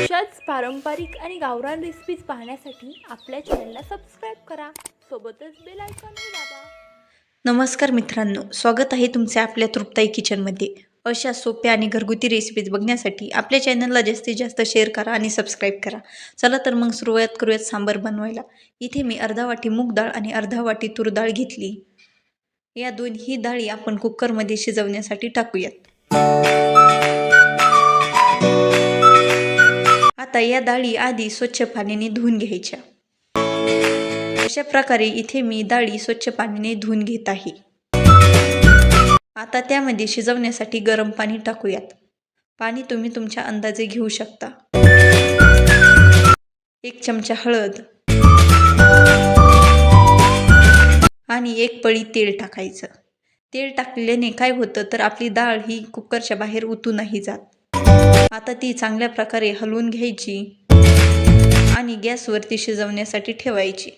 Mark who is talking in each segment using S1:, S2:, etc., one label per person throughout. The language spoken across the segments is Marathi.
S1: अशाच पारंपरिक आणि गावरान रेसिपीज पाहण्यासाठी आपल्या चॅनलला सबस्क्राईब करा. सोबतच बेल आयकॉनही दाबा.
S2: नमस्कार मित्रांनो स्वागत आहे तुमचे आपल्या तृप्ताई किचनमध्ये अशा सोप्या आणि घरगुती रेसिपीज बघण्यासाठी आपल्या चॅनलला जास्तीत जास्त शेअर करा आणि सबस्क्राईब करा. चला तर मग सुरुवात करूयात सांबार बनवायला. इथे मी अर्धा वाटी मूग डाळ आणि अर्धा वाटी तूर डाळ घेतली. या दोन्ही डाळी आपण कुकरमध्ये शिजवण्यासाठी टाकूयात. आता या डाळी आधी स्वच्छ पाण्याने धुवून घ्यायच्या. अशा प्रकारे इथे मी डाळी स्वच्छ पाण्याने धुवून घेत आहे. आता त्यामध्ये शिजवण्यासाठी गरम पाणी टाकूयात. पाणी तुम्ही तुमच्या अंदाजे घेऊ शकता. एक चमचा हळद. आणि एक पळी तेल टाकायचं. तेल टाकल्याने काय होतं तर आपली डाळ ही कुकरच्या बाहेर उतू नाही जात. आता ती चांगल्या प्रकारे हलवून घ्यायची आणि गॅसवरती शिजवण्यासाठी ठेवायची.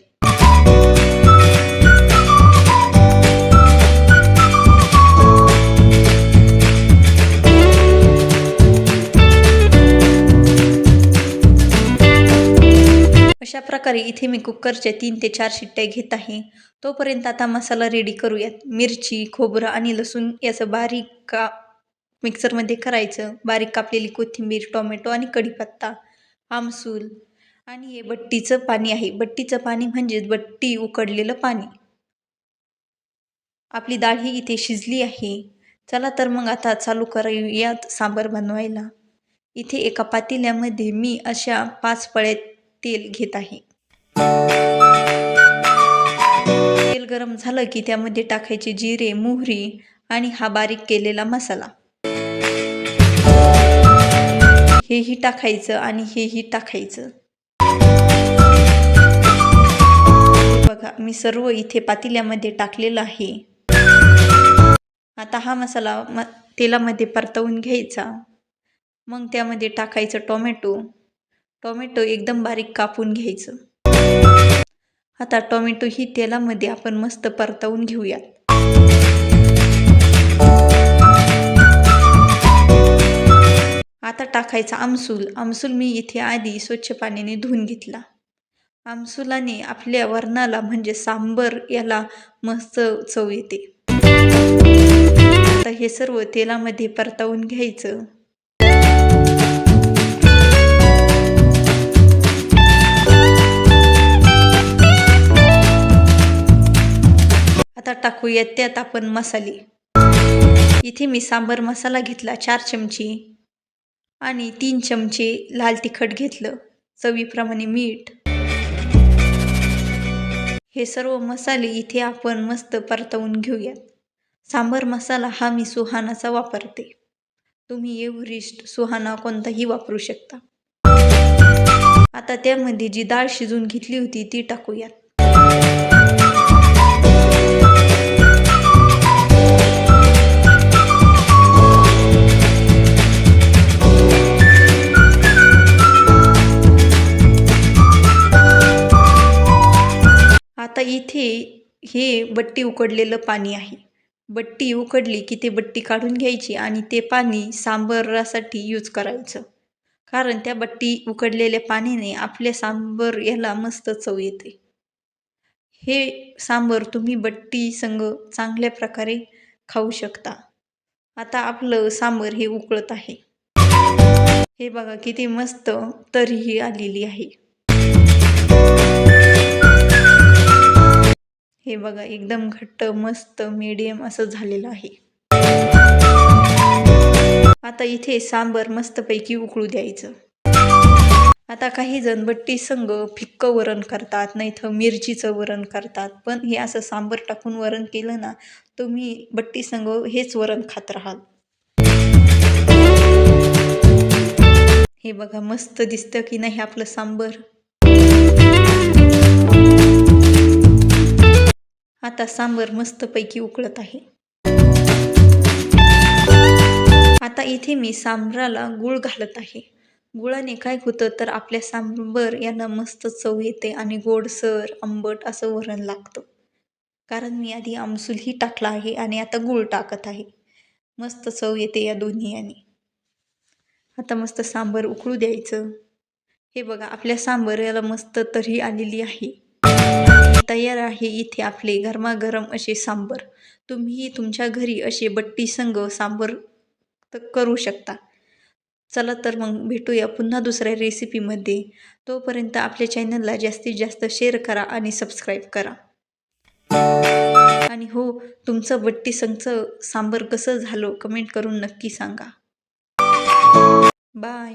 S2: प्रकारे इथे मी कुकरच्या तीन ते चार शिट्ट्या घेत आहे. तोपर्यंत आता मसाला रेडी करूयात. मिरची खोबरं आणि लसूण याचं बारीक का मिक्सरमध्ये करायचं. बारीक कापलेली कोथिंबीर टोमॅटो आणि कढीपत्ता आमसूल आणि हे बट्टीचं पाणी आहे. बट्टीचं पाणी म्हणजेच बट्टी उकडलेलं पाणी. आपली डाळ ही इथे शिजली आहे. चला तर मग आता चालू करूयात सांबार बनवायला. इथे एका पातेल्यामध्ये मी अशा पाच पळ्यात तेल घेत आहे. तेल गरम झालं की त्यामध्ये टाकायचे जिरे मोहरी आणि हा बारीक केलेला मसाला. हेही टाकायचं आणि हेही टाकायचं. बघा मी सर्व इथे पातेल्यामध्ये टाकलेलं आहे. आता हा मसाला म तेलामध्ये परतवून घ्यायचा. मग त्यामध्ये टाकायचं टोमॅटो. टोमॅटो एकदम बारीक कापून घ्यायचं. आता टोमॅटो ही तेलामध्ये आपण मस्त परतवून घेऊयात. आता टाकायचा आमसूल. आमसूल मी इथे आधी स्वच्छ पाण्याने धुवून घेतला. आमसुलाने आपल्या वरणाला म्हणजे सांबर याला मस्त चव येते. आता हे सर्व तेलामध्ये परतवून घ्यायचं. टाकूयात त्यात आपण मसाले. इथे मी सांबर मसाला घेतला चार चमचे. आणि तीन चमचे लाल तिखट घेतलं चवीप्रमाणे मीठ. हे सर्व मसाले इथे आपण मस्त परतवून घेऊयात. सांबर मसाला हा मी सुहानाचा वापरते. तुम्ही एव्हरेस्ट सुहाना कोणताही वापरू शकता. आता त्यामध्ये जी डाळ शिजून घेतली होती ती टाकूयात. इथे हे बट्टी उकडलेलं पाणी आहे. बट्टी उकडली की ते बट्टी काढून घ्यायची आणि ते पाणी सांबरासाठी यूज करायचं. कारण त्या बट्टी उकडलेल्या पाण्याने आपल्या सांबर याला मस्त चव येते. हे सांबर तुम्ही बट्टी संग चांगल्या प्रकारे खाऊ शकता. आता आपलं सांबर हे उकळत आहे. हे बघा किती मस्त तरीही आलेली आहे. हे बघा एकदम घट्ट मस्त मीडियम असं झालेलं आहे. आता इथे सांबर मस्तपैकी उकळू द्यायचं. आता काही जण बट्टी संग फिक्क वरण करतात नाही तर मिरचीचं वरण करतात. पण हे असं सांबर टाकून वरण केलं ना तुम्ही बट्टी संग हेच वरण खात राहाल. हे बघा मस्त दिसतं की नाही आपलं सांबर? आता सांबर मस्तपैकी उकळत आहे. आता इथे मी सांबराला गुळ घालत आहे. गुळाने काय होतं तर आपल्या सांबर यांना मस्त चव येते आणि गोडसर आंबट असं वरण लागतं. कारण मी आधी आमसूलही टाकला आहे आणि आता गुळ टाकत आहे. मस्त चव येते या दोन्ही याने आता मस्त सांबर उकळू द्यायचं. हे बघा आपल्या सांबराला मस्त तरी आलेली आहे. तयार आहे इथे आपले गरमागरम असे सांबर. तुम्ही तुमच्या घरी असे बट्टी संग सांबर तर करू शकता. चला तर मग भेटूया पुन्हा दुसऱ्या रेसिपीमध्ये तोपर्यंत आपल्या चॅनलला जास्तीत जास्त शेअर करा आणि सबस्क्राईब करा. आणि हो तुमचं बट्टी संगचं सांबर कसं झालं कमेंट करून नक्की सांगा. बाय